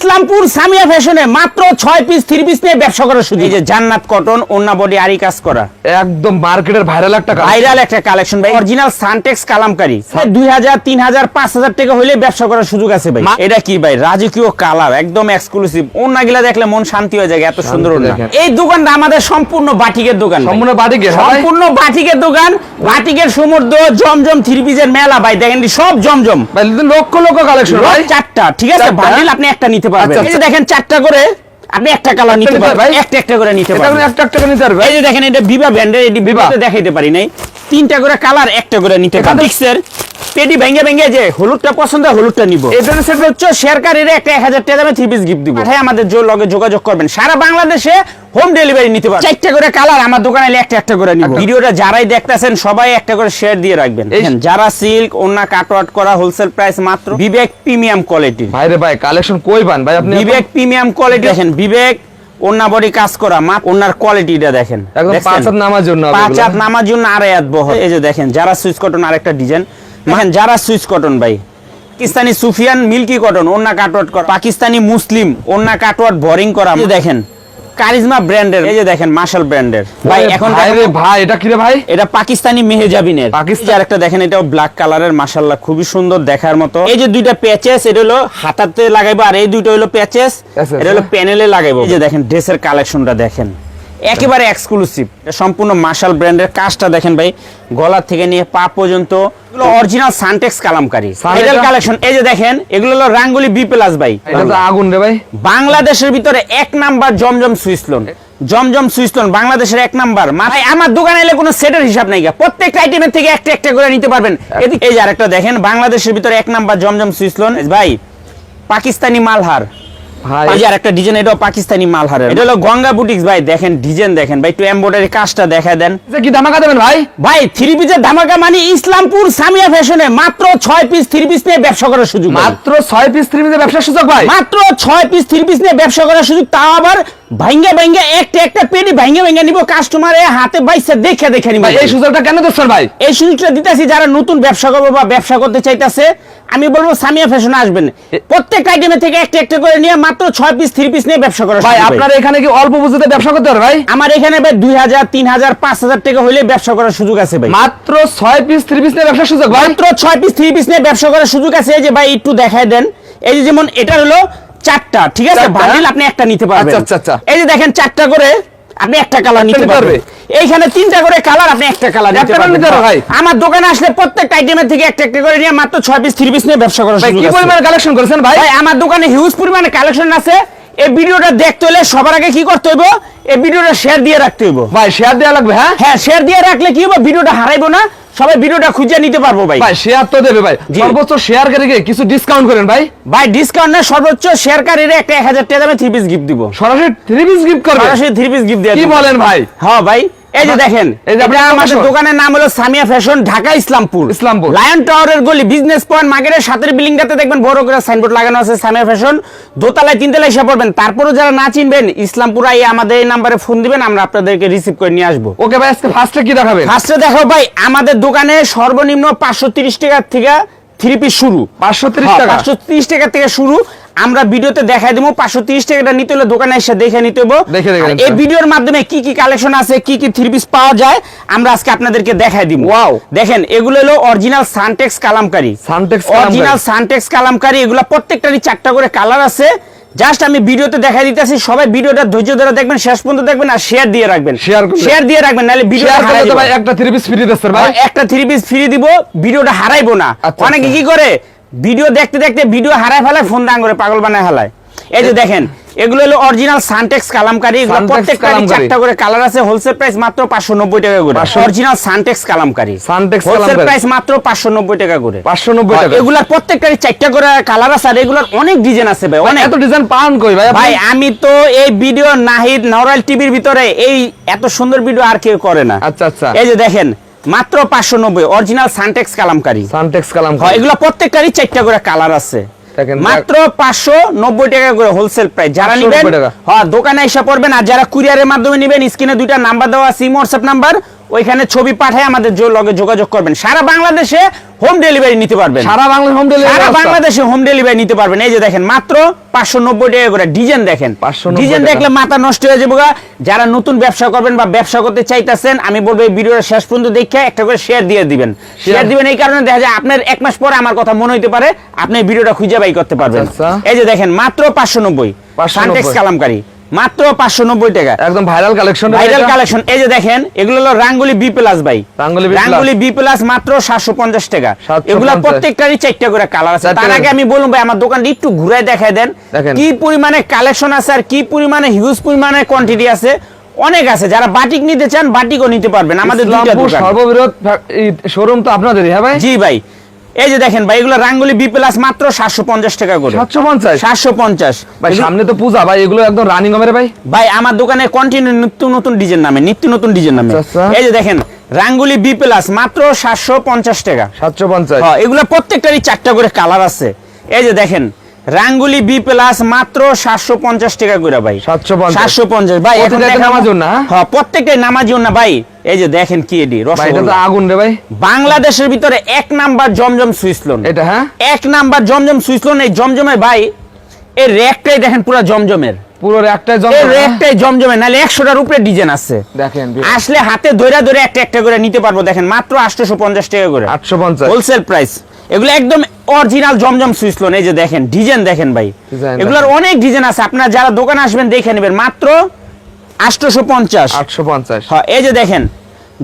ইসলামপুর সামিয়া ফ্যাশনে মাত্র ছয় পিস থ্রি পিস নিয়ে ব্যবসা করার সুযোগ। এই যে জান্নাত কটন ওন্না বডি আরি কাজ করা। একদম মার্কেটের ভাইরাল একটা ভাইরাল একটা কালেকশন ভাই। Original Suntex kalamkari. দুই হাজার তিন হাজার পাঁচ হাজার টাকা হইলে ব্যবসা করার সুযোগ আছে ভাই। এটা কি ভাই? রাজকীয় কালার একদম এক্সক্লুসিভ ওন্না গিলা দেখলে মন শান্তি হয়ে যায় এত সুন্দর ওন্না এই দোকানটা আমাদের সম্পূর্ণ বাটিকের দোকান সম্পূর্ণ বাটিকে হ্যাঁ সম্পূর্ণ বাটিকের দোকান বাটিকের সমুদ্র জমজম থ্রি পিসের মেলা ভাই। দেখেন সব জমজম। লক্ষ লক্ষ কালেকশন ভাই। চারটা ঠিক আছে? চারটা? বান্ডিল আপনি একটা নিতে পারবেন। আচ্ছা, এই যে দেখেন চারটা করে আপনি একটা কালার নিতে পারবেন? একটা একটা করে নিতে এটা পারবেন। একটা একটা করে নিতে পারবেন। এই যে দেখেন এটা বিবা ব্র্যান্ডের এটি বিবাতে দেখাইতে পারি নাই। তিনটা করে কালার একটা করে নিতে মিক্সের পেটি ভেঙে ভেঙে যে হলুদটা পছন্দ হলুদটা নিব। এটা সেট হচ্ছে শেয়ারকারীর একটা এক হাজার টাকা দামে থ্রি পিস গিফট দিব। হ্যাঁ আমাদের যে লগে যোগাযোগ করবেন। সারা বাংলাদেশে হোম ডেলিভারি নিতে পারবেন চারটা করে কালার আমার দোকানে একটা একটা করে নিব। ভিডিওটা যারাই দেখতেছেন সবাই একটা করে শেয়ার দিয়ে রাখবেন। যারা সিল্ক ওন্না কাটওয়াট করা হোলসেল প্রাইস মাত্র বিবেক প্রিমিয়াম কোয়ালিটি ভাই রে ভাই কালেকশন কই পান? ভাই আপনি বিবেক প্রিমিয়াম কোয়ালিটি দেখেন বিবেক ওন্না বডি কাজ করা মাপ ওনার কোয়ালিটিটা দেখেন। পাঁচ হাত নামার জন্য পাঁচ। হাত নামার জন্য আড়াই হাত বহর এই যে দেখেন যারা সুইচ কটন আরেকটা ডিজাইন মানে যারা সুইচ কটন ভাই পাকিস্তানি সুফিয়ান মিল্কি কটন ওন্না কাটওয়াট করা। পাকিস্তানি মুসলিম ওন্না কাটওয়াট বোরিং করা। দেখেন। কারিজমা ব্র্যান্ডের এই যে দেখেন মার্শাল ব্র্যান্ডের। ভাই এখন আরে ভাই এটা কি রে ভাই? এটা পাকিস্তানি মেহেজাবিনের। পাকিস্তান- একটা দেখেন এটাও ব্ল্যাক কালারের মাশাআল্লাহ খুবই সুন্দর দেখার মতো। এই যে দুইটা প্যাচেস এটা হলো হাতাতে লাগাইবো আর এই দুইটা হলো প্যাচেস এটা হলো। প্যানেলে লাগাইবো। এই যে দেখেন ড্রেসের কালেকশনটা দেখেন। একেবারে এক্সক্লুসিভ সম্পূর্ণ মার্শাল ব্র্যান্ডের কাজটা দেখেন ভাই গলা থেকে নিয়ে পা পর্যন্ত। এগুলো অরিজিনাল সানটেক্স কালামকারী। এটা- কালেকশন এই যে দেখেন এগুলো হলো রাঙ্গুলি বি প্লাস ভাই। এটা তো আগুন রে ভাই। বাংলাদেশের ভিতরে এক নাম্বার জমজম সুইসলোন জমজম সুইসলোন বাংলাদেশের এক নাম্বার। মাথায় আমার দোকানে এলে কোনো সেটের হিসাব নাই গা। প্রত্যেকটা আইটেমের থেকে একটা একটা করে নিতে পারবেন। এদিকে এই যে আরেকটা দেখেন বাংলাদেশের ভিতরে এক নাম্বার জমজম সুইসলোন ভাই পাকিস্তানি মালহার। ভাই। এই যে ডিজাইন এটাও পাকিস্তানি মালহারের এটা হলো গঙ্গা বুটিক্স ভাই। দেখেন ডিজাইন দেখেন। ভাই একটু এমব্রয়ডারি কাজটা দেখা দেন। এটা কি ধামাকা দেবেন ভাই? ভাই থ্রি পিসের ধামাকা মানে ইসলামপুর সামিয়া ফ্যাশনে মাত্র ছয় পিস থ্রি পিস নিয়ে ব্যবসা করার সুযোগ মাত্র ছয় পিস থ্রি পিসের ব্যবসার সুযোগ ভাই? মাত্র ছয় পিস থ্রি পিস নিয়ে ব্যবসা করার সুযোগ তাও আবার ভাঙ্গা ভাঙ্গা একটা একটা পেটি ভাঙ্গা ভাঙ্গা নিব কাস্টমারে হাতে বাইসে দেখে দেখে নিব এই সুযোগটা কেন দিচ্ছেন ভাই? এই সুযোগটা দিতেছি যারা নতুন ব্যবসা করব বা ব্যবসা করতে চাইতেছে আমি বলব সামিয়া ফ্যাশন আসবেন। প্রত্যেক আইটেমে থেকে একটা একটা করে নিয়ে মাত্র ছয় পিস থ্রি পিস নিয়ে ব্যবসা করা ভাই আপনার এখানে কি অল্প পুঁজিতে ব্যবসা করতে পারে ভাই? আমার এখানে ভাই দুই হাজার তিন হাজার পাঁচ হাজার টাকা হলে ব্যবসা করার সুযোগ আছে ভাই। মাত্র ছয় পিস থ্রি পিস নিয়ে ব্যবসার সুযোগ ভাই? মাত্র ছয় পিস থ্রি পিস নিয়ে ব্যবসা করার সুযোগ আছে। এই যে ভাই একটু দেখাই দেন। এই যে যেমন এটা হলো চারটা ঠিক আছে? ভাই বান্ডিল আপনি একটা নিতে পারবেন। আচ্ছা, আচ্ছা, আচ্ছা। এই যে দেখেন চারটা করে আপনি একটা কালার নিতে পারবে। এইখানে তিনটা করে কালার আপনি একটা কালার নিতে পারবেন। নিতে ভাই। আমার দোকানে আসলে প্রত্যেকটা আইটেমের থেকে একটা একটা করে নিয়ে মাত্র 6 পিস 3 পিস নিয়ে ব্যবসা করার ভাই কি পরিমাণ কালেকশন করেছেন ভাই? ভাই আমার দোকানে হিউজ পরিমাণে কালেকশন আছে। এই ভিডিওটা দেখতে হলে সবার আগে কি করতে হইব? এই ভিডিওটা শেয়ার দিয়ে রাখতে হইব। ভাই শেয়ার দেওয়া লাগবে হ্যাঁ? হ্যাঁ শেয়ার দিয়ে রাখলে কি হবে ভিডিওটা হারাইবো না। সবাই ভিডিওটা খুঁজে নিতে পারব ভাই। ভাই শেয়ার তো দেবে ভাই। সর্বোচ্চ শেয়ার কারীকে কিছু ডিসকাউন্ট করেন ভাই। ভাই ডিসকাউন্ট না সর্বোচ্চ শেয়ারকারীরা একটা এক হাজার টাকা দামে থ্রি পিস গিফট দিব। সরাসরি থ্রি পিস গিফট করবে? সরাসরি থ্রি পিস গিফট দেয়া কি বলেন ভাই? হ্যাঁ ভাই। এই যে দেখেন আমাদের দোকানের নাম হলো সামিয়া ফ্যাশন ঢাকা ইসলামপুর। ইসলামপুর। লায়ন টাওয়ারের গলি বিজনেস পয়েন্ট মার্কেটের সাথের বিল্ডিংটাতে দেখবেন বড় করে সাইনবোর্ড লাগানো আছে সামিয়া ফ্যাশন। দোতলায় তিনতলায় এসে পড়বেন। তারপরও যারা না চিনবেন ইসলামপুর আইয়ে আমাদের এই নাম্বারে ফোন দিবেন আমরা আপনাদেরকে রিসিভ করে নিয়ে আসব। ওকে ভাই আজকে ফার্স্টে কি দেখাবেন? ফার্স্টে দেখো ভাই আমাদের দোকানে সর্বনিম্ন পাঁচশো তিরিশ টাকার থেকে থ্রি পিস শুরু। পাঁচশো তিরিশ হ্যাঁ, টাকা? পাঁচশো তিরিশ টাকা থেকে শুরু। আমরা ভিডিওতে দেখাই দেবো পাঁচশো তিরিশ টাকাটা নিতে হলে দোকানে এসে দেখে নিতে হব। দেখে দেখে এই ভিডিওর মাধ্যমে কি কি কালেকশন আছে কি কি থ্রি পিস পাওয়া যায় আমরা আজকে আপনাদেরকে দেখাই দিব. দেখেন এগুলো হলো original Suntex kalamkari. Kalamkari. Original Suntex kalamkari এগুলো প্রত্যেকটারই চারটা করে কালার আছে। জাস্ট আমি ভিডিওতে দেখাই দিতেছি সবাই ভিডিওটা ধৈর্য ধরে দেখবেন শেষ পর্যন্ত দেখবেন আর শেয়ার দিয়ে রাখবেন। শেয়ার দিয়ে রাখবেন নাহলে ভিডিও শেয়ার করলে তো ভাই একটা থ্রি পিস ফ্রি দিচ্ছে একটা থ্রি পিস ফ্রি দিব ভিডিওটা হারাইবো না। আচ্ছা, অনেকে আচ্ছা। কি করে? ভিডিও দেখতে দেখতে ভিডিও হারায় ফেলায় ফোন দাং করে পাগল বানায় ফেলায়। এই যে দেখেন এগুলো হলো অরিজিনাল সানটেক্স কালামকারী এগুলো Suntex প্রত্যেকটা। চারটা করে কালার আছে হোলসেল প্রাইস মাত্র পাঁচশো নব্বই টাকা করে। Original Suntex kalamkari. Suntex wholesale price মাত্র পাঁচশো নব্বই টাকা করে। পাঁচশো নব্বই টাকা। এগুলার প্রত্যেকটারই চারটা করে কালার আছে আর এগুলার অনেক ডিজাইন আছে ভাই অনেক। এত ডিজাইন পান কই ভাই ভাই আমি তো এই ভিডিও নাহিদ নরাল টিভির ভিতরে এই এত সুন্দর ভিডিও আর কেউ করে না। আচ্ছা আচ্ছা। এই যে দেখেন মাত্র পাঁচশো নব্বই অরিজিনাল সানটেক্স কালামকারী। সানটেক্স কালাম হয় এগুলো প্রত্যেকটারই চারটা করে কালার আছে। মাত্র পাঁচশো নব্বই টাকা করে হোলসেল প্রাইস যারা নিবেন হ্যাঁ দোকানে এসে পড়বেন আর যারা কুরিয়ারের মাধ্যমে নিবেন স্ক্রিনে দুইটা নাম্বার দেওয়া সিম হোয়াটসঅ্যাপ নাম্বার ওইখানে ছবি পাঠায় আমাদের লগে যোগাযোগ করবেন। সারা বাংলাদেশে হোম ডেলিভারি নিতে পারবেন। সারা বাংলা হোম ডেলিভারি সারা বাংলাদেশে হোম ডেলিভারি নিতে পারবেন। এই যে দেখেন মাত্র পাঁচশো নব্বই টাকা করে ডিজাইন দেখেন। 590 ডিজাইন দেখলে মাথা নষ্ট হয়ে যাবে। যারা নতুন ব্যবসা করবেন বা ব্যবসা করতে চাইতেছেন আমি বলব এই ভিডিওটা শেষ পর্যন্ত দেখে একটা করে শেয়ার দিয়ে দিবেন। শেয়ার দিবেন এই কারণে দেখা যায় আপনার এক মাস পরে আমার কথা মনে হইতে পারে আপনি ভিডিওটা খুঁজে বাই করতে পারবেন। আচ্ছা, আচ্ছা। এই যে দেখেন মাত্র পাঁচশো নব্বই। 590 সানটেক্স কালামকারি। মাত্র পাঁচশো নব্বই টাকা। একদম ভাইরাল কালেকশন ভাইরাল কালেকশন এই যে দেখেন এগুলো হলো রাঙ্গুলি বি প্লাস ভাই। রাঙ্গুলি বি প্লাস মাত্র সাতশো পঞ্চাশ টাকা। 750 এগুলা প্রত্যেকটারই চারটা করে কালার আছে। তার আগে আমি বলব ভাই আমার দোকানটা একটু ঘুরায় দেখায় দেন। কি পরিমাণে কালেকশন আছে আর কি পরিমাণে হিউজ পরিমাণে কোয়ান্টিটি আছে অনেক আছে। যারা বাটিক নিতে চান বাটিকও নিতে পারবেন। আমাদের সর্ববৃহৎ শোরুম তো আপনাদেরই হ্যাঁ ভাই? জি ভাই। এই যে দেখেন ভাই এগুলো রাঙ্গুলি বি প্লাস মাত্র সাতশো পঞ্চাশ টাকা করে। সাতশো পঞ্চাশ? সাতশো পঞ্চাশ। ভাই সামনে তো পূজা ভাই এগুলো একদম রানিং হবে ভাই। ভাই আমার দোকানে কন্টিনিউ নিত্য নতুন ডিজাইন নামে নিত্য নতুন ডিজাইন নামে। আচ্ছা। এই যে দেখেন রাঙ্গুলি বি প্লাস মাত্র সাতশো পঞ্চাশ টাকা। সাতশো পঞ্চাশ। এগুলো এগুলা প্রত্যেকটারই চারটা করে কালার আছে। এই যে দেখেন রাঙ্গুলি বি প্লাস মাত্র সাতশো পঞ্চাশ টাকা করে ভাই। 750 সাতশো পঞ্চাশ। ভাই না, হ্যাঁ? হ্যাঁ প্রত্যেকটাই নামাজুন না ভাই। এই যে দেখেন কি এডি আগুন রে ভাই। বাংলাদেশের ভিতরে এক নাম্বার জমজম সুইসলোন এটা হ্যাঁ? এক নাম্বার জমজম সুইসলোন এই জমজমের ভাই এই র্যাকটাই দেখেন পুরো জমজমের। পুরো র্যাকটাই উপরে ডিজাইন আছে। দেখেন আসলে হাতে ধরে ধরে একটা একটা করে নিতে পারব দেখেন মাত্র আটশোশো পঞ্চাশ টাকা করে। আটশো পঞ্চাশ হোলসেল প্রাইস এগুলো একদম অরিজিনাল জমজম সুইচ লোন এই যে দেখেন ডিজাইন দেখেন ভাই। এগুলোর অনেক ডিজাইন আছে আপনারা যারা দোকানে আসবেন দেখে নেবেন মাত্র আটশোশো পঞ্চাশ আটশো পঞ্চাশ হ্যাঁ এই যে দেখেন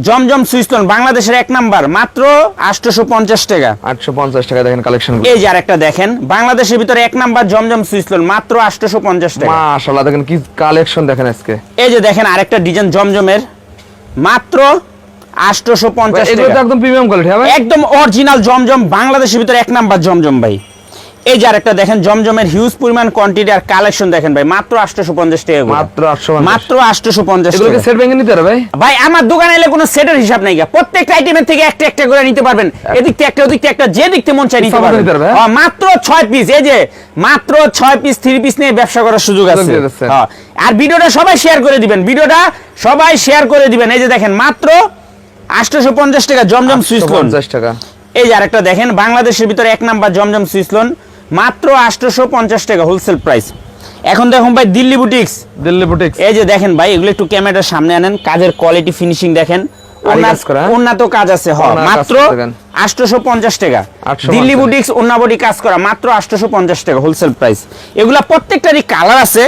জমজম সুইচ লোন বাংলাদেশের এক নাম্বার মাত্র আটশোশো পঞ্চাশ টাকা। আটশো পঞ্চাশ টাকা দেখেন কালেকশন এই যে আরেকটা দেখেন বাংলাদেশের ভিতরে এক নাম্বার জমজম সুইচ লোন মাত্র আটশোশো পঞ্চাশ টাকা। মাশাআল্লাহ দেখেন কি কালেকশন দেখেন আজকে। এই যে দেখেন আরেকটা ডিজাইন জমজমের মাত্র আটশোশো পঞ্চাশ এগুলো তো টাকা একদম প্রিমিয়াম কোয়ালিটি একদম অরিজিনাল জমজম বাংলাদেশের ভিতরে এক নাম্বার জমজম ভাই। এই যে আরেকটা দেখেন জমজমের হিউজ পরিমাণ কোয়ান্টিটি আর কালেকশন দেখেন ভাই মাত্র আটশোশো পঞ্চাশ টাকা মাত্র আটশো মাত্র আটশোশো পঞ্চাশ এগুলোকে সেট ভেঙে নিতে হবে ভাই? ভাই আমার দোকানে এলে কোনো সেটের হিসাব নাই প্রত্যেকটা আইটেমের থেকে একটা একটা করে নিতে পারবেন। এদিক থেকে একটা ওদিক থেকে একটা যে দিক থেকে মন চাই নিতে পারবেন। নিতে পারবে, মাত্র ছয় পিস এই যে মাত্র ছয় পিস থ্রি পিস নিয়ে ব্যবসা করার সুযোগ আছে। হ্যাঁ। আর ভিডিওটা সবাই শেয়ার করে দিবেন। ভিডিওটা সবাই শেয়ার করে দিবেন। এই যে দেখেন মাত্র আটশোশো পঞ্চাশ টাকা জমজম সুইচ লোন পঞ্চাশ টাকা। এই যে আরেকটা দেখেন বাংলাদেশের ভিতরে এক নাম্বার জমজম সুইচ লোন মাত্র আটশোশো পঞ্চাশ টাকা হোলসেল প্রাইস এখন দেখুন ভাই দিল্লি বুটিক্স দিল্লি বুটিক্স এই যে দেখেন ভাই এগুলো একটু ক্যামেরার সামনে আনেন কাজের কোয়ালিটি ফিনিশিং দেখেন? উন্নত কাজ আছে হ মাত্র আটশোশো পঞ্চাশ টাকা। দিল্লি বুটিক্স অন্যাবডি কাজ করা মাত্র আটশোশো পঞ্চাশ টাকা হোলসেল প্রাইস এগুলা প্রত্যেকটারই কালার আছে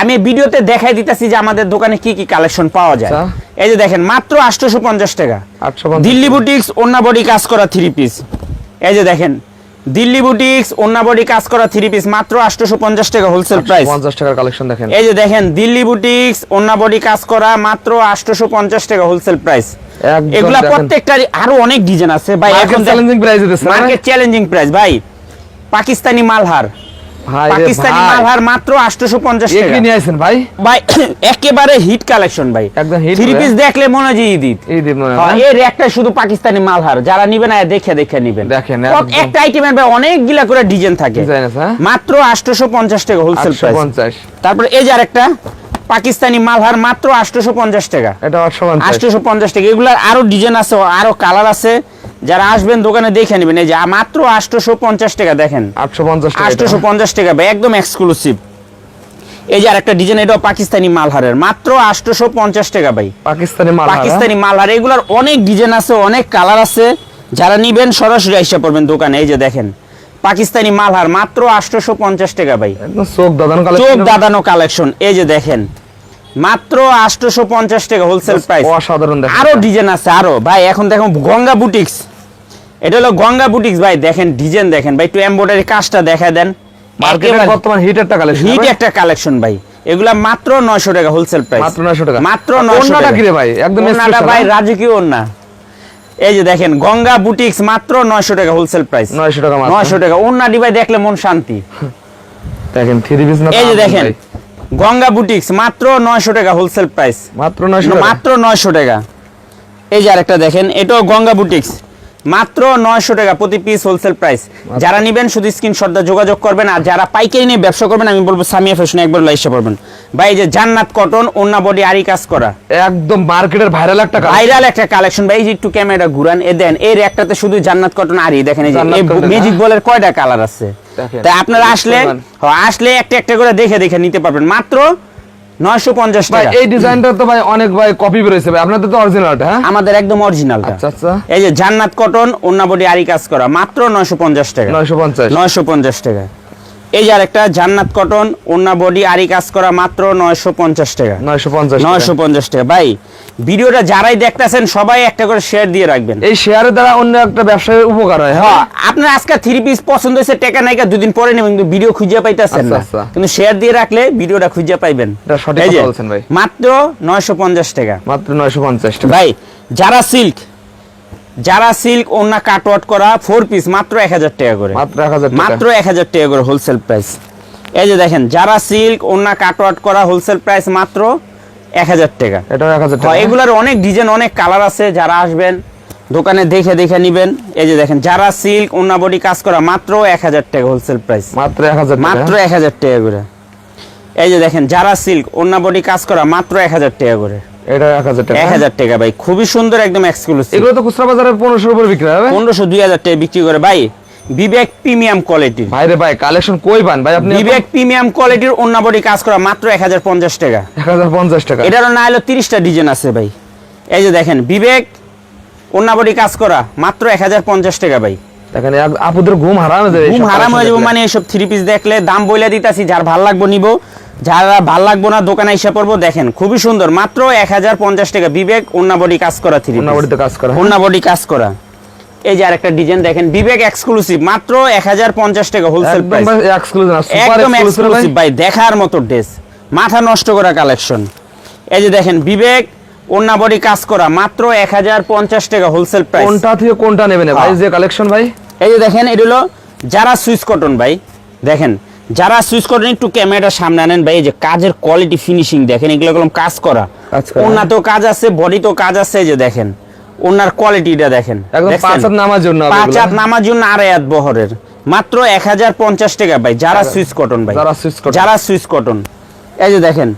আমি ভিডিওতে দেখাই দিতেছি যে আমাদের দোকানে কি কি কালেকশন পাওয়া যায়। আচ্ছা। এই যে দেখেন মাত্র আটশোশো পঞ্চাশ টাকা। দিল্লি বুটিক্স অন্যাবডি কাজ করা থ্রি পিস এই যে দেখেন দিল্লি বুটিক্স অন্যাবডি কাজ করা থ্রি পিস মাত্র আটশোশো পঞ্চাশ টাকা হোলসেল প্রাইস পঞ্চাশ টাকার কালেকশন দেখেন। এই যে দেখেন দিল্লি বুটিক্স অন্য বডি কাজ করা মাত্র আটশোশো পঞ্চাশ টাকা হোলসেল প্রাইস এগুলা দেখেন। প্রত্যেকটারই আরও অনেক ডিজাইন আছে। ভাই এখন চ্যালেঞ্জিং প্রাইসে মার্কেট চ্যালেঞ্জিং প্রাইস ভাই। পাকিস্তানি মালহার। পাকিস্তানি মালহার মাত্র আটশোশো পঞ্চাশ এ টাকা। কি নিয়ে আইছেন ভাই? ভাই একেবারে হিট কালেকশন ভাই। একদম hit থ্রি পিস দেখলে মনে হয় যে ঈদ ঈদ। মনে হয়, এর একটা শুধু পাকিস্তানি মালহার যারা নিবে না দেখে দেখে নিবেন। দেখেন, একটা আইটেমের ভাই অনেকগুলা করে ডিজাইন থাকে। হ্যাঁ? মাত্র আটশোশো পঞ্চাশ টাকা হোলসেল প্রাইস পঞ্চাশ তারপরে এই যে আরেকটা পাকিস্তানি মালহার মাত্র আটশোশো পঞ্চাশ টাকা। এটা পঞ্চাশ আটশোশো পঞ্চাশ টাকা। এগুলার আরও ডিজাইন আছে আরও কালার আছে। যারা আসবেন দোকানে দেখে নেবেন এই যে মাত্র আটশোশো পঞ্চাশ টাকা দেখেন। আটশো পঞ্চাশ টাকা আটশোশো পঞ্চাশ টাকা একদম এক্সক্লুসিভ এই যে আরেকটা ডিজাইন এটাও পাকিস্তানি মালহারের মাত্র আটশোশো পঞ্চাশ টাকা ভাই। পাকিস্তানি মাল পাকিস্তানি মালহার এগুলার অনেক ডিজাইন আছে অনেক কালার আছে। যারা নিবেন সরাসরি আইসা পড়বেন দোকানে এই যে দেখেন। পাকিস্তানি মালহার মাত্র আটশোশো পঞ্চাশ টাকা ভাই। চোখ দাদানো চোখ কালেকশন দাদানো কালেকশন এই যে দেখেন মাত্র আটশোশো পঞ্চাশ টাকা হোলসেল প্রাইস অসাধারণ আরও ডিজাইন আছে আরও। ভাই এখন দেখো গঙ্গা বুটিক্স এটা হলো গঙ্গা বুটিক্স ভাই দেখেন ডিজাইন দেখেন। ভাই একটু এমব্রয়ডারি কাজটা দেখা দেন। মার্কেটে বর্তমান হিট একটা কালেকশন হিট একটা কালেকশন ভাই। এগুলা মাত্র নয়শো টাকা হোলসেল প্রাইস মাত্র 900 টাকা। মাত্র আর নয়শো ওড়নাটা টাকা। কি রে ভাই? একদম ভাই? রাজকীয় ওড়না এই যে দেখেন গঙ্গা বুটিক্স মাত্র নয়শো টাকা হোলসেল প্রাইস 900 টাকা মাত্র। নয়শো টাকা। অন্য ডিভাই দেখলে মন শান্তি। দেখেন থ্রি পিস না এই যে দেখেন গঙ্গা বুটিক্স মাত্র নয়শো টাকা হোলসেল প্রাইস মাত্র নয়শো টাকা? মাত্র নয়শো টাকা। এই যে আরেকটা দেখেন এটাও গঙ্গা বুটিক্স। মাত্র নয়শো টাকা প্রতি পিস হোলসেল প্রাইস যারা নিবেন শুধু স্ক্রিনশট দিয়ে যোগাযোগ করবেন আর যারা পাইকারি নিয়ে ব্যবসা করবেন আমি বলব সামিয়া ফ্যাশন একবার লাইসে পড়বেন। ভাই যে জান্নাত কটন ওন্না বডি আরি কাজ করা। একদম মার্কেটের ভাইরাল একটা ভাইরাল একটা কালেকশন ভাই এই যে একটু ক্যামেরা ঘুরান এ দেন এর একটাতে শুধু জান্নাত কটন আরি দেখেন এই যে ম্যাজিক। বলের কয়টা কালার আছে। তাই আপনারা আসলে হ্যাঁ, আসলে একটা একটা করে দেখে দেখে নিতে পারবেন। মাত্র নয়শো পঞ্চাশ ভাই টাকা। এই ডিজাইনটা তো ভাই অনেক ভাই কপি ভাই। আপনাদের তো অরিজিনালটা হ্যাঁ? আমাদের একদম অরিজিনালটা আচ্ছা আচ্ছা। এই যে জান্নাত কটন ওন্না বডি আরি কাজ করা মাত্র নয়শো পঞ্চাশ টাকা। নয়শো পঞ্চাশ। নয়শো পঞ্চাশ টাকা। এই যে আরেকটা জান্নাত কটন ওন্না বডি আরি কাজ করা মাত্র নয়শো পঞ্চাশ টাকা। নয়শো পঞ্চাশ নয়শো পঞ্চাশ টাকা। ভাই ভিডিওটা যারাই দেখতেছেন সবাই একটা করে শেয়ার দিয়ে রাখবেন। এই শেয়ারের দ্বারা অন্য একটা ব্যবসায়ের উপকার হয় হ্যাঁ। হ্যাঁ, আপনার আজকে থ্রি পিস পছন্দ হয়েছে টেকা নাইকা দুদিন পরে নেবেন কিন্তু ভিডিও খুঁজে পাইতেছেন আচ্ছা, না। আচ্ছা। কিন্তু শেয়ার দিয়ে রাখলে ভিডিওটা খুঁজে পাইবেন। এটা সঠিক বলছেন ভাই। মাত্র নয়শো পঞ্চাশ টাকা। মাত্র নয়শো পঞ্চাশ টাকা। ভাই যারা সিল্ক যারা সিল্ক অন্য কাটওয়াট করা ফোর পিস মাত্র এক হাজার টাকা করে। মাত্র এক হাজার টাকা। করে হোলসেল প্রাইস এই যে দেখেন যারা সিল্ক অন্য কাটওয়াট করা হোলসেল প্রাইস মাত্র এক হাজার টাকা। এটাও এক হাজার টাকা। এগুলার অনেক ডিজাইন অনেক কালার আছে যারা আসবেন দোকানে দেখে দেখে নিবেন। এই যে দেখেন যারা সিল্ক ওন্না বডি কাজ করা মাত্র এক হাজার টাকা হোলসেল প্রাইস মাত্র এক হাজার মাত্র এক হাজার টাকা করে। এই যে দেখেন যারা সিল্ক ওন্না বডি কাজ করা মাত্র এক হাজার টাকা করে। এটা এক হাজার টাকা। এক হাজার টাকা ভাই খুবই সুন্দর একদম এক্সক্লুসিভ এগুলো তো খুচরা বাজারে পনেরোশোর উপরে বিক্রি হবে পনেরোশো দুই হাজার টাকা বিক্রি করে। ভাই বিবেক প্রিমিয়াম কোয়ালিটির ভাই রে ভাই কালেকশন কই পান? ভাই আপনি বিবেক প্রিমিয়াম কোয়ালিটির ওন্না কাজ করা মাত্র এক হাজার পঞ্চাশ টাকা। এক হাজার পঞ্চাশ টাকা। এটারও না হলো তিরিশটা ডিজাইন আছে ভাই। এই যে দেখেন বিবেক কাজ করা মাত্র এক হাজার পঞ্চাশ টাকা ভাই। দেখেন আপুদের ঘুম হারাম হয়ে যাবে ঘুম হারাম হয়ে যাব মানে এইসব থ্রি পিস দেখলে দাম বইলে দিতাছি যার ভালো লাগবো নিবো। যারা ভালো লাগবো না দোকানে এসে পড়ব দেখেন খুবই সুন্দর। মাত্র এক হাজার পঞ্চাশ টাকা। বিবেক ওন্নাবডি কাজ করা থ্রি দেখলে। বডিতে কাজ করা? ওন্নাবডি কাজ করা। এই যে আরেকটা ডিজাইন দেখেন বিবেক এক্সক্লুসিভ মাত্র এক হাজার পঞ্চাশ টাকা হোলসেল একদম এক্সক্লুসিভ ভাই দেখার মতো ড্রেস মাথা নষ্ট করা কালেকশন এই যে দেখেন বিবেক ওন্না বডি কাজ করা মাত্র এক হাজার পঞ্চাশ টাকা হোলসেল প্রাইস কোনটা থেকে কোনটা নেবেন ভাই? হ্যাঁ। যে কালেকশন ভাই। এই যে দেখেন এটা হলো যারা সুইচ কটন ভাই দেখেন যারা সুইচ কটন একটু ক্যামেরাটা সামনে আনেন ভাই এই যে কাজের কোয়ালিটি ফিনিশিং দেখেন এগুলো এরকম কাজ করা। করা, ওনাতেও কাজ আছে বডিতেও কাজ আছে এই যে দেখেন ওনার কোয়ালিটিটা দেখেন পাঁচ হাত নামার জন্য পাঁচ। হাত নামার জন্য আড়াই হাত বহরের। মাত্র এক হাজার পঞ্চাশ টাকা ভাই যারা সুইচ কটন ভাই। যারা সুইচ কটন। যারা সুইচ কটন এই যে দেখেন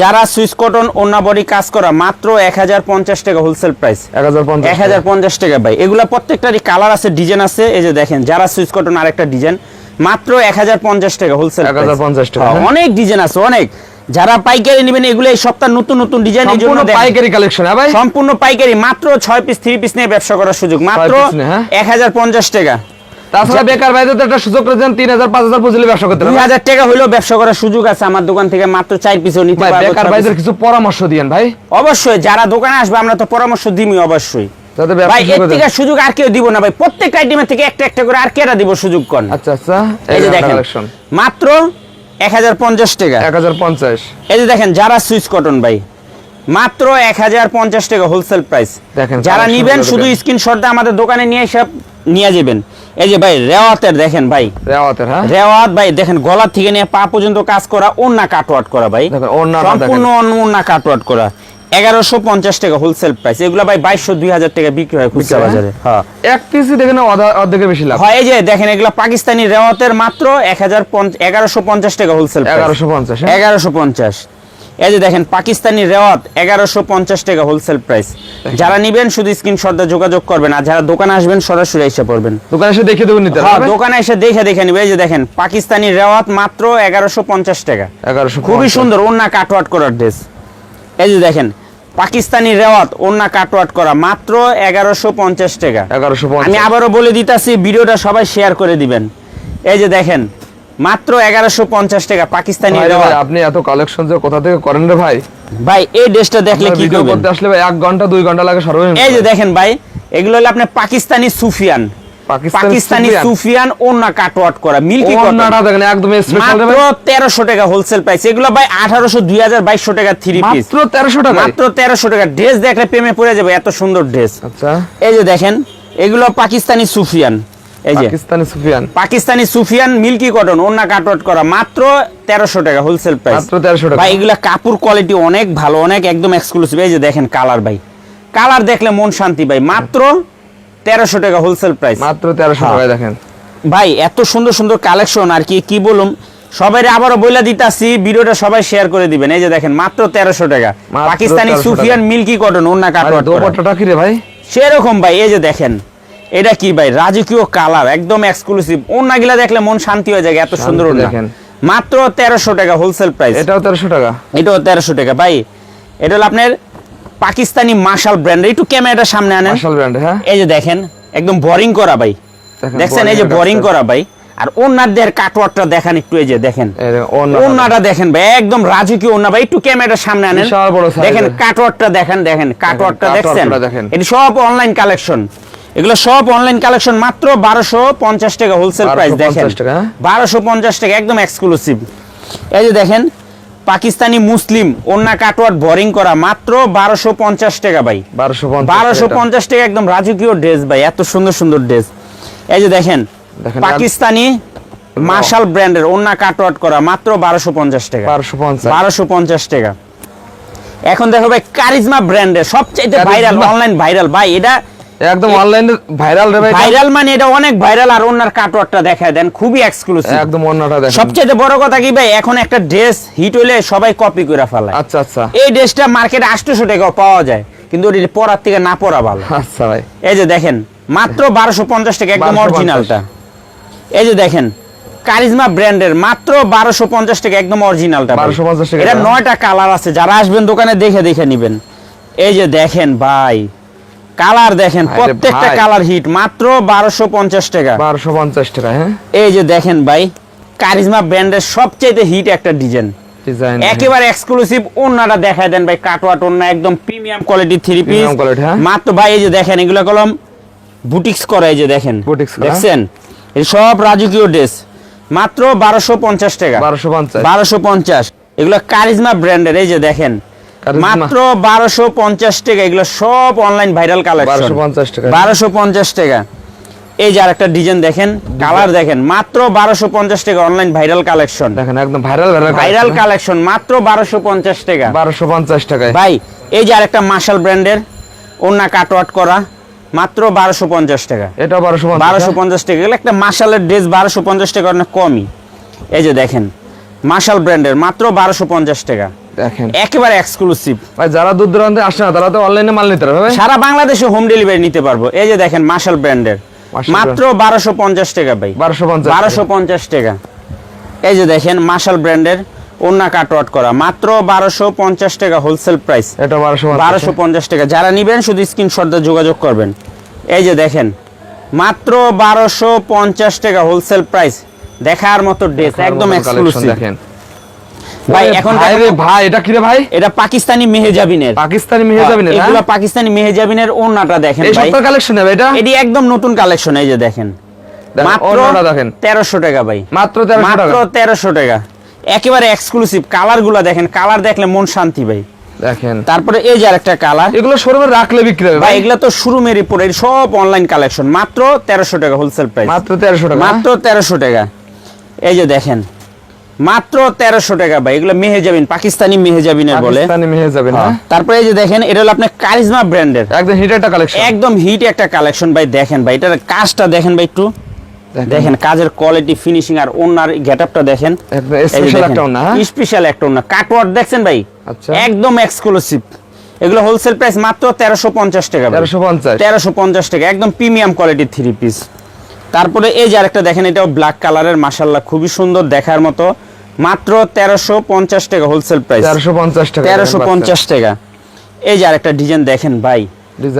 যারা সুইচ কটন ওনা বডি কাজ করা মাত্র এক হাজার পঞ্চাশ টাকা হোলসেল প্রাইস এক হাজার পঞ্চাশ এক হাজার পঞ্চাশ টাকা ভাই। এগুলা প্রত্যেকটারই কালার আছে ডিজাইন আছে এই যে দেখেন যারা সুইচ কটন আরেকটা ডিজাইন মাত্র এক হাজার পঞ্চাশ টাকা হোলসেল 1050 টাকা, হ্যাঁ। অনেক ডিজাইন আছে অনেক। যারা পাইকারি নেবেন এগুলো এই সপ্তাহ নতুন নতুন ডিজাইন এই জন্য পাইকারি কালেকশন হ্যাঁ ভাই? সম্পূর্ণ পাইকারি মাত্র ছয় পিস থ্রি পিস নিয়ে ব্যবসা করার সুযোগ। মাত্র piece নিয়ে, হ্যাঁ? এক হাজার পঞ্চাশ টাকা। তাছাড়া বেকার ভাইদের একটা সুযোগ করে দেন তিন হাজার পাঁচ হাজার পুঁজিলে ব্যবসা করতে পারবেন। হাজার টাকা হলেও ব্যবসা করার সুযোগ আছে আমার দোকান থেকে মাত্র চার পিসও নিতে ভাই বেকার ভাইদের কিছু পরামর্শ দিয়েন ভাই। অবশ্যই যারা দোকানে আসবে আমরা তো পরামর্শ দিমই অবশ্যই। ভাই এর থেকে সুযোগ আর কেউ দিব না ভাই। প্রত্যেকটা আইটেমের থেকে একটা একটা করে আর কেটা দিব সুযোগ কর আচ্ছা আচ্ছা। এই যে দেখেন মাত্র টাকা। এই যে যারা সুইচ কটন ভাই মাত্র এক হাজার পঞ্চাশ টাকা হোলসেল প্রাইস দেখেন, যারা collection নিবেন শুধু দেখেন। স্ক্রিনশট দিয়ে আমাদের দোকানে নিয়ে সব নিয়ে যাবেন। এই যে ভাই রেওয়াতের দেখেন ভাই। রেওয়াতের হ্যাঁ? রেওয়াত ভাই দেখেন গলা থেকে নিয়ে পা পর্যন্ত কাজ করা ওন্না কাটওয়াট করা ভাই। সম্পূর্ণ ওন্না কাটওয়াট করা। এগারোশো পঞ্চাশ টাকা হোলসেল প্রাইস এগুলো ভাই বাইশশো দুই হাজার টাকা বিক্রি হয় খুচরা বাজারে হ্যাঁ। এক পিসই দেখেন অর্ধেকের বেশি লাভ। হয় যে দেখেন এগুলো পাকিস্তানি রেওয়াতের মাত্র এক হাজার এগারোশো পঞ্চাশ টাকা হোলসেল এগারোশো পঞ্চাশ হ্যাঁ? এগারোশো পঞ্চাশ। এই যে দেখেন পাকিস্তানি রেওয়াত এগারোশো পঞ্চাশ টাকা হোলসেল প্রাইস যারা নিবেন শুধু স্ক্রিনশট দিয়ে যোগাযোগ করবেন আর যারা দোকানে আসবেন সরাসরি এসে পড়বেন। দোকানে এসে দেখে দেবেন হ্যাঁ, দোকানে এসে দেখে দেখে নিবে। এই যে দেখেন পাকিস্তানি রেওয়াত মাত্র এগারোশো পঞ্চাশ টাকা। এগারোশো খুবই সুন্দর ওন্না কাটওয়াট করার ড্রেস এই যে দেখেন পাকিস্তানি রেওয়াত ওন্না কাটওয়াট করা মাত্র এগারোশো পঞ্চাশ টাকা। এগারোশো আমি আবারও বলে দিতাছি ভিডিওটা সবাই শেয়ার করে দিবেন। এই যে দেখেন মাত্র এগারোশো পঞ্চাশ টাকা পাকিস্তানি আপনি এত কালেকশন যে কোথা থেকে করেন রে ভাই? ভাই এই ড্রেসটা দেখলে কি করতে আসলে ভাই এক ঘণ্টা দুই ঘণ্টা লাগে সর্বনিম্ন এই যে দেখেন ভাই এগুলো হলো আপনার পাকিস্তানি সুফিয়ান। পাকিস্তানি সুফিয়ান। সুফিয়ান ওন্না কাটওয়াট করা মিল্কি দেখেন একদম স্পেশাল মাত্র টাকা হোলসেল প্রাইস এগুলো ভাই টাকা থ্রি পিস মাত্র তেরোশো টাকা মাত্র তেরোশো টাকা। ড্রেস দেখলে প্রেমে পড়ে যাবে এত সুন্দর ড্রেস আচ্ছা। এই যে দেখেন এগুলো পাকিস্তানি সুফিয়ান। এই যে। পাকিস্তানি সুফিয়ান। পাকিস্তানি সুফিয়ান মিল্কি কটন ওন্না কাটওয়াট করা মাত্র তেরোশো টাকা হোলসেল প্রাইস মাত্র তেরোশো টাকা। ভাই এগুলা কাপড় কোয়ালিটি অনেক ভালো অনেক একদম এক্সক্লুসিভ এই যে দেখেন কালার ভাই। কালার দেখলে মন শান্তি ভাই। মাত্র তেরোশো টাকা হোলসেল প্রাইস মাত্র তেরোশো হ্যাঁ। টাকায় দেখেন। ভাই এত সুন্দর সুন্দর কালেকশন আর কি কি বলুম সবাই আবারও বইলা দিতাছি ভিডিওটা সবাই শেয়ার করে দিবেন। এই যে দেখেন মাত্র তেরোশো টাকা। পাকিস্তানি 1300 সুফিয়ান মিল্কি কটন আরে কাটোয়াট কি রে ভাই? সেরকম ভাই এই যে দেখেন এটা কি ভাই রাজকীয় কালার একদম এক্সক্লুসিভ ওন্না গিলা দেখলে মন শান্তি হয়ে যায় এত সুন্দর দেখেন। মাত্র তেরোশো টাকা হোলসেল প্রাইস এটাও তেরোশো টাকা। এটাও তেরোশো টাকা। ভাই এটা হলো আপনার পাকিস্তানি মার্শাল ব্র্যান্ড একটু ক্যামেরাটা সামনে আনেন। মার্শাল ব্র্যান্ড হ্যাঁ? এই যে দেখেন একদম বোরিং করা ভাই। দেখেন, এই যে বোরিং করা ভাই। আর ওনার দেহের কাটওয়ারটা দেখেন একটু এই যে দেখেন। ওনাটা দেখেন ভাই একদম রাজকীয় ওনা ভাই। একটু ক্যামেরার সামনে আনেন। দেখেন। কাটওয়ারটা দেখেন দেখেন কাটওয়ারটা দেখছেন। এটি সব অনলাইন কালেকশন এগুলো সব অনলাইন কালেকশন মাত্র বারোশো পঞ্চাশ টাকা হোলসেল প্রাইস 1250 দেখেন। হ্যাঁ? বারোশো পঞ্চাশ টাকা একদম এক্সক্লুসিভ এই যে দেখেন পাকিস্তানি মুসলিম ওন্না কাটওয়ার বোরিং করা মাত্র বারোশো পঞ্চাশ টাকা ভাই। বারোশো পঞ্চাশ বারোশো পঞ্চাশ টাকা একদম রাজকীয় ড্রেস ভাই এত সুন্দর সুন্দর ড্রেস এই যে দেখেন পাকিস্তানি মার্শাল ব্র্যান্ডের ওন্না কাটওয়াট করা মাত্র বারোশো পঞ্চাশ টাকা। বারোশো পঞ্চাশ। টাকা। এখন দেখো ভাই কারিজমা ব্র্যান্ডের সবচেয়ে ভাইরাল অনলাইন ভাইরাল ভাই এটা একদম অনলাইনে ভাইরাল রে ভাই। ভাইরাল মানে এটা অনেক ভাইরাল আর ওনার কাটওয়াটটা দেখায় দেন খুবই এক্সক্লুসিভ একদম দেখেন। সবচেয়ে বড় কথা কি ভাই এখন একটা ড্রেস হিট হইলে সবাই কপি করে ফেলায়। আচ্ছা আচ্ছা। এই ড্রেসটা মার্কেটে আটশোশো টাকাও পাওয়া যায় কিন্তু ওটা পরার থেকে না পরা ভালো। আচ্ছা ভাই। এই যে দেখেন মাত্র বারোশো পঞ্চাশ টাকা একদম অরিজিনালটা এই যে দেখেন কারিজমা ব্র্যান্ডের মাত্র বারোশো পঞ্চাশ টাকা একদম অরিজিনালটা 1250 টাকা। এটা নয়টা কালার আছে যারা আসবেন দোকানে দেখে দেখে নিবেন। এই যে দেখেন ভাই কালার দেখেন প্রত্যেকটা কালার হিট মাত্র বারোশো পঞ্চাশ টাকা। বারোশো পঞ্চাশ টাকা হ্যাঁ? এই যে দেখেন ভাই কারিজমা ব্র্যান্ডের সবচেয়ে হিট একটা ডিজাইন। ডিজাইন একেবারে এক্সক্লুসিভ ওন্নাটা দেখায় দেন ভাই কাটওয়াট ওন্না একদম premium quality three piece Premium quality, হ্যাঁ? মাত্র ভাই এই যে দেখেন এগুলো কলম বুটিক্স করা এই যে দেখেন। Boutiques দেখছেন? এই সব রাজকীয় ড্রেস। মাত্র বারোশো পঞ্চাশ টাকা। বারোশো পঞ্চাশ। বারোশো পঞ্চাশ। এগুলো কারিজমা ব্র্যান্ডের এই যে দেখেন। মাত্র বারোশো পঞ্চাশ টাকা এগুলো সব অনলাইন ভাইরাল কালেকশন বারোশো পঞ্চাশ টাকা এই যে আরেকটা ডিজাইন দেখেন কালার দেখেন মাত্র বারোশো পঞ্চাশ টাকা অনলাইন ভাইরাল কালেকশন দেখেন একদম ভাইরাল ভাইরাল কালেকশন মাত্র বারোশো পঞ্চাশ টাকা বারোশো পঞ্চাশ টাকা ভাই এই যে আরেকটা মার্শাল ব্র্যান্ডের ওন্না কাটওয়াট করা মাত্র বারোশো পঞ্চাশ টাকা এটা বারোশো বারোশো পঞ্চাশ টাকা এগুলো একটা মার্শালের ড্রেস বারোশো পঞ্চাশ টাকা অনেক কমই এই যে দেখেন মার্শাল ব্র্যান্ডের মাত্র বারোশো পঞ্চাশ টাকা দেখেন। একেবারে এক্সক্লুসিভ ভাই যারা দূর দূরান্তে আসে না তারা তো অনলাইনে মাল নিতে পারবে সারা বাংলাদেশে হোম ডেলিভারি নিতে পারব। এই যে দেখেন মার্শাল ব্র্যান্ডের মাত্র বারোশো পঞ্চাশ টাকা ভাই। বারোশো পঞ্চাশ বারোশো পঞ্চাশ টাকা। এই যে দেখেন মার্শাল ব্র্যান্ডের কাটওয়াট করা। মাত্র বারোশো পঞ্চাশ টাকা হোলসেল প্রাইস এটা বারোশো বারোশো পঞ্চাশ টাকা। যারা নিবেন শুধু স্ক্রিনশট দিয়ে যোগাযোগ করবেন। এই যে দেখেন মাত্র বারোশো পঞ্চাশ টাকা হোলসেল প্রাইস দেখার মতো ড্রেস একদম এক্সক্লুসিভ দেখেন। ভাই এখন ভাই এটা কি রে ভাই? এটা পাকিস্তানি মেহেজাবিনের। পাকিস্তানি মেয়ে যাবেন হ্যাঁ, পাকিস্তানি মেহেজাবিনের ওন্নাটা দেখেন ভাই। কালেকশন হবে এটা? এটি একদম নতুন কালেকশন এই যে দেখেন। দেখেন, মাত্র দেখেন। তেরোশো টাকা ভাই। মাত্র তেরোশো মাত্র টাকা তেরোশো টাকা। একেবারে এক্সক্লুসিভ কালারগুলা দেখেন কালার দেখলে মন শান্তি ভাই। দেখেন। তারপরে এই যে আরেকটা কালার এগুলো শোরুমে রাখলে বিক্রি হবে ভাই এগুলা তো শোরুমের উপরে সব অনলাইন কালেকশন মাত্র তেরোশো টাকা হোলসেল প্রাইস মাত্র তেরোশো টাকা মাত্র তেরোশো টাকা। এই যে দেখেন মাত্র তেরোশো টাকা ভাই এগুলো মেহেজাবিন পাকিস্তানি মেহেজাবিনের বলে। যাবেন হ্যাঁ। হ্যাঁ। তারপরে এই যে দেখেন এটা হলো আপনার কারিজমা ব্র্যান্ডের। একদম হিট একটা কালেকশন একদম হিট একটা কালেকশন ভাই দেখেন ভাই এটার কাজটা দেখেন ভাই একটু। দেখেন। কাজের কোয়ালিটি ফিনিশিং আর ওনার গেটআপটা দেখেন। স্পেশাল একটা হ্যাঁ? স্পেশাল একটা ওন্না কাটওয়ার্ড দেখছেন ভাই? আচ্ছা। একদম এক্সক্লুসিভ এগুলো হোলসেল প্রাইস মাত্র তেরোশো পঞ্চাশ টাকা ভাই। তেরোশো পঞ্চাশ। তেরোশো পঞ্চাশ টাকা একদম প্রিমিয়াম কোয়ালিটি থ্রি পিস তারপরে এই যে আরেকটা দেখেন এটাও ব্ল্যাক কালারের মাসাল্লাহ খুবই সুন্দর দেখার মতো। মাত্র তেরোশো পঞ্চাশ টাকা হোলসেল প্রাইস তেরোশো পঞ্চাশ টাকা তেরোশো পঞ্চাশ টাকা। এই যে আরেকটা ডিজাইন দেখেন ভাই।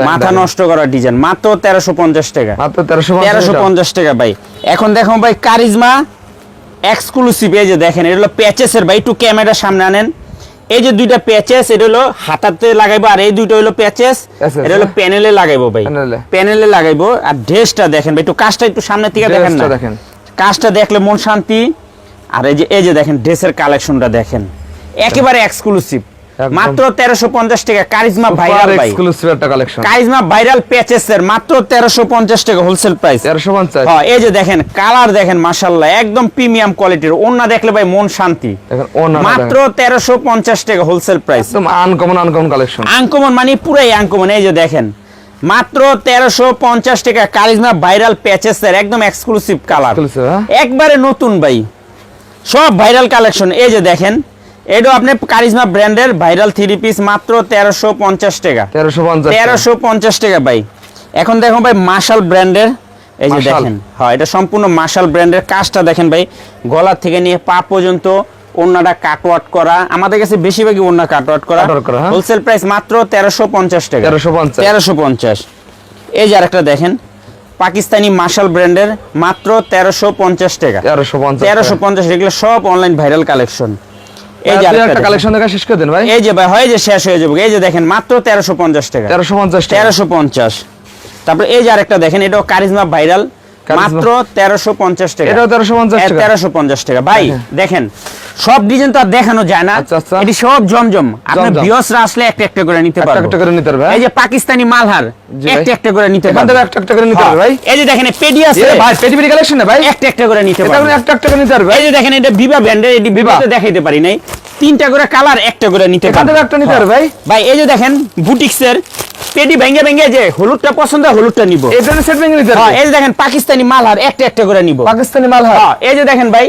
মাথা নষ্ট করা ডিজাইন মাত্র তেরোশো পঞ্চাশ টাকা। মাত্র তেরোশো পঞ্চাশ টাকা। ভাই। এখন দেখো ভাই কারিজমা এক্সক্লুসিভ এই যে দেখেন এটা হলো প্যাচেসের ভাই। একটু ক্যামেরা সামনে আনেন। এই যে দুইটা প্যাচেস এটা হলো হাতাতে লাগাইবো আর এই দুইটা হলো প্যাচেস এটা হলো? প্যানেলে লাগাইবো ভাই। প্যানেলে লাগাইবো। আর ড্রেসটা দেখেন ভাই একটু কাজটা একটু সামনে থেকে দেখেন না। দেখেন। কাজটা দেখলে মন শান্তি। আর এই যে এই যে দেখেন ড্রেসের কালেকশনটা দেখেন। একেবারে এক্সক্লুসিভ মাত্র তেরোশো পঞ্চাশ টাকা। কারিজমা ভাইরাল ভাই। এক্সক্লুসিভ একটা কালেকশন কারিজমা ভাইরাল প্যাচেসের মাত্র তেরোশো পঞ্চাশ টাকা হোলসেল প্রাইস তেরোশো পঞ্চাশ। হ্যাঁ এই যে দেখেন কালার দেখেন মাশাল্লাহ একদম প্রিমিয়াম কোয়ালিটির ওন্না দেখলে ভাই মন শান্তি। দেখেন ওড়নাটা মাত্র তেরোশো পঞ্চাশ টাকা হোলসেল প্রাইস একদম আনকমন আনকমন কালেকশন আনকমন মানে পুরাই আঙ্কমন এই যে দেখেন মাত্র তেরোশো পঞ্চাশ টাকা কারিজমা ভাইরাল প্যাচেস এর একদম এক্সক্লুসিভ কালার হ্যাঁ? একবারে নতুন ভাই। সব ভাইরাল কালেকশন এই যে দেখেন এটাও আপনি কারিজমা ব্র্যান্ডের ভাইরাল থ্রি পিস মাত্র তেরোশো পঞ্চাশ টাকা। তেরোশো পঞ্চাশ তেরোশো পঞ্চাশ টাকা ভাই। এখন দেখুন ভাই মার্শাল ব্র্যান্ডের এই যে দেখেন হ্যাঁ এটা সম্পূর্ণ মার্শাল ব্র্যান্ডের কাজটা দেখেন ভাই গলার থেকে নিয়ে পা পর্যন্ত ওন্নাটা কাটওয়াট করা আমাদের কাছে বেশিরভাগই ওন্না কাটওয়াট করা। করা, হ্যাঁ। হোলসেল প্রাইস মাত্র তেরোশো পঞ্চাশ টাকা। তেরোশো পঞ্চাশ। তেরোশো পঞ্চাশ। এই যে আরেকটা দেখেন পাকিস্তানি মার্শাল ব্র্যান্ডের মাত্র তেরোশো পঞ্চাশ টাকা। তেরোশো পঞ্চাশ তেরোশো পঞ্চাশ এগুলো সব অনলাইন ভাইরাল কালেকশন এই যে আপনি একটা কালেকশন দেখা শেষ করে দেন ভাই। এই যে ভাই হয় যে শেষ হয়ে যাবে। এই যে দেখেন মাত্র তেরোশো পঞ্চাশ টাকা। তেরোশো পঞ্চাশ তেরোশো পঞ্চাশ। তারপর এই যে আরেকটা দেখেন এটাও কারিজমা ভাইরাল মাত্র তেরোশো পঞ্চাশ টাকা। এটাও তেরোশো পঞ্চাশ টাকা। তেরোশো পঞ্চাশ টাকা। ভাই দেখেন সব ডিজাইন তো আর দেখানো যায় না। আচ্ছা, আচ্ছা। এটি সব জমজম। আপনার বিয়সরা আসলে একটা একটা করে নিতে একটা একটা করে নিতে পারবে, হ্যাঁ? এই যে পাকিস্তানি মালহার একটা একটা করে নিতে এখান থেকে একটা একটা করে নিতে হ্যাঁ। পারবে ভাই। এই যে দেখেন পেডি আছে ভাই পেটি পেটি কালেকশন না ভাই। একটা একটা করে নিতে পারব। একটা একটা করে নিতে পারবে এই যে দেখেন এটা বিবা ব্র্যান্ডের এটি বিবাতে দেখাইতে পারি নাই। তিনটা করে কালার একটা করে নিতে পারব। থেকে একটা নিতে পারবে ভাই। ভাই এই যে দেখেন বুটিক্সের পেডি ভেঙে ভেঙে যে হলুদটা পছন্দ হয় হলুদটা নিব। এটা সেট ভেঙে নিতে হ্যাঁ পারবে। এই যে দেখেন পাকিস্তানি মালহার একটা একটা করে নিব। পাকিস্তানি মাল হয় হ্যাঁ এই যে দেখেন ভাই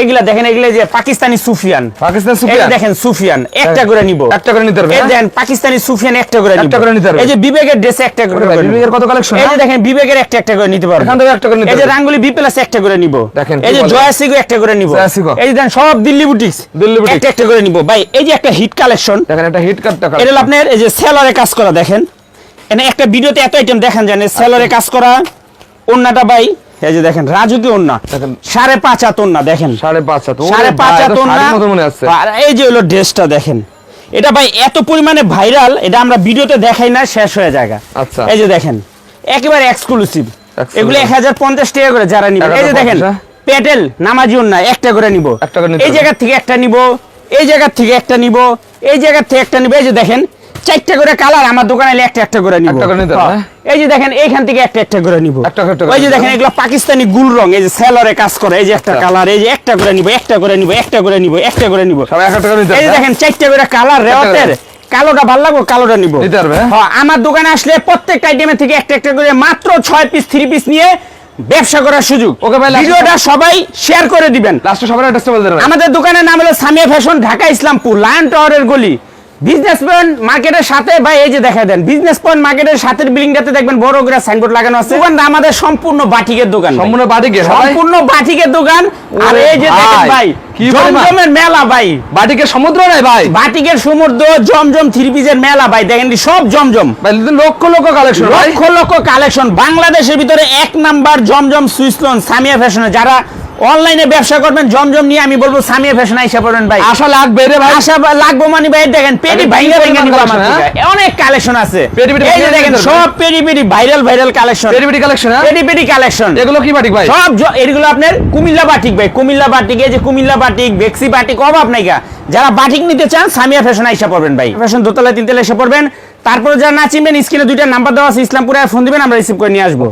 এগুলা দেখেন এগুলা যে পাকিস্তানি সুফিয়ান পাকিস্তান সুপিয়া দেখেন সুফিয়ান একটা করে নিব একটা করে নিতে পারবে এই? দেখেন পাকিস্তানি সুফিয়ান একটা করে নিব একটা করে নিতে পারবে। এই যে বিবেকের ড্রেস একটা করে। বিবেকের কত collection, এই যে হ্যাঁ? দেখেন বিবেকের একটা একটা করে নিতে পারব এখান থেকে একটা করে নিতে এই যে রাঙ্গুলি বি প্লাস একটা করে নিব দেখেন, এই যে জয়াসিগো একটা করে নিব জয়াসিগো। এই যে দেখেন সব দিল্লি বুটিক্স দিল্লি। একটা একটা করে নিব ভাই এই যে একটা হিট কালেকশন দেখেন একটা হিট কাট টাকা এটা আপনার এই যে সেলরে কাজ করা দেখেন এখানে একটা ভিডিওতে এত আইটেম দেখেন জানেন সেলারে কাজ করা ওন্নাটা ভাই এই যে দেখেন রাজুকি ওন্না সাড়ে পাঁচ হাত ওন্না দেখেন। সাড়ে পাঁচ হাত। সাড়ে পাঁচ আর এই যে হলো ড্রেসটা দেখেন। এটা ভাই এত পরিমাণে ভাইরাল এটা আমরা ভিডিওতে দেখাই না শেষ হয়ে যায় আচ্ছা। এই যে দেখেন একেবারে এক্সক্লুসিভ। এগুলো এক হাজার পঞ্চাশ টাকা করে যারা নিবে। এই যে দেখেন? পেটেল নামাজি ওন্না একটা করে নিব। এই হবে। জায়গা থেকে একটা নিব এই জায়গা থেকে একটা নিব এই জায়গা থেকে একটা নিব। এই যে দেখেন চারটা করে কালার আমার দোকানে একটা একটা করে নিব হ্যাঁ। এই যে দেখেন এইখান থেকে একটা একটা করে নিব ওই যে দেখেন এগুলো পাকিস্তানি গুল রং এই যে সেলরে কাজ করে এই যে একটা আচ্ছা। কালার এই যে একটা করে নিব একটা করে নিব একটা করে নিব একটা করে নিব এই যে দেখেন চারটা করে কালার রেওয়াতের কালোটা ভালো লাগবে কালোটা নিব হ্যাঁ? হ্যাঁ, আমার দোকানে আসলে প্রত্যেকটা আইটেমের থেকে একটা একটা করে মাত্র ছয় পিস থ্রি পিস নিয়ে ব্যবসা করার সুযোগ ওকে ভাই, ভিডিওটা সবাই শেয়ার করে দিবেন লাস্টে সবার অ্যাড্রেসটা বলতে পারবে আমাদের দোকানের নাম হলো সামিয়া ফ্যাশন ঢাকা ইসলামপুর লায়ন টাওয়ারের গলি বিজনেস পয়েন্ট মার্কেটের সাথে ভাই এই যে দেখা দেন বিজনেস পয়েন্ট মার্কেটের সাথে বিল্ডিংটাতে দেখবেন বড় করে সাইনবোর্ড লাগানো আছে। দোকানটা আমাদের সম্পূর্ণ বাটিকের দোকান সম্পূর্ণ বাটিকের, সম্পূর্ণ বাটিকের দোকান। আর এই যে দেখেন ভাই, জমজমের মেলা ভাই। বাটিকে সমুদ্র নাই ভাই? বাটিকের সমুদ্র জমজম থ্রি পিসের মেলা ভাই। দেখেন সব জমজম। ভাই লক্ষ লক্ষ কালেকশন লক্ষ লক্ষ কালেকশন বাংলাদেশের ভিতরে এক নাম্বার জমজম সুইসলন সামিয়া ফ্যাশনে যারা অনলাইনে ব্যবসা করবেন জমজম নিয়ে আমি বলব সামিয়া ফ্যাশন আইসা পড়বেন ভাই। আশা লাগবে রে ভাই। আশা লাগবো মানে ভাই দেখেন পেটি ভাইঙ্গা ভাইঙ্গা নিব আমার অনেক কালেকশন আছে। পেটি পেটি এই দেখেন সব পেটি পেটি ভাইরাল ভাইরাল কালেকশন পেটি পেটি কালেকশন হ্যাঁ? পেটি পেটি কালেকশন এগুলো কি বাটিক ভাই? সব এগুলো আপনার কুমিল্লা বাটিক ভাই। কুমিল্লা বাটিক এই যে কুমিল্লা বাটিক বেক্সি বাটিক অভাব নাই গা। যারা বাটিক নিতে চান সামিয়া ফ্যাশন আইসা পড়বেন ভাই। ফ্যাশন দোতলা তিনতলা এসে পড়বেন। তারপরে যারা না চিনবেন স্ক্রিনে দুইটা নাম্বার দেওয়া আছে ইসলামপুরে ফোন দিবেন আমরা রিসিভ করে নিয়ে আসব।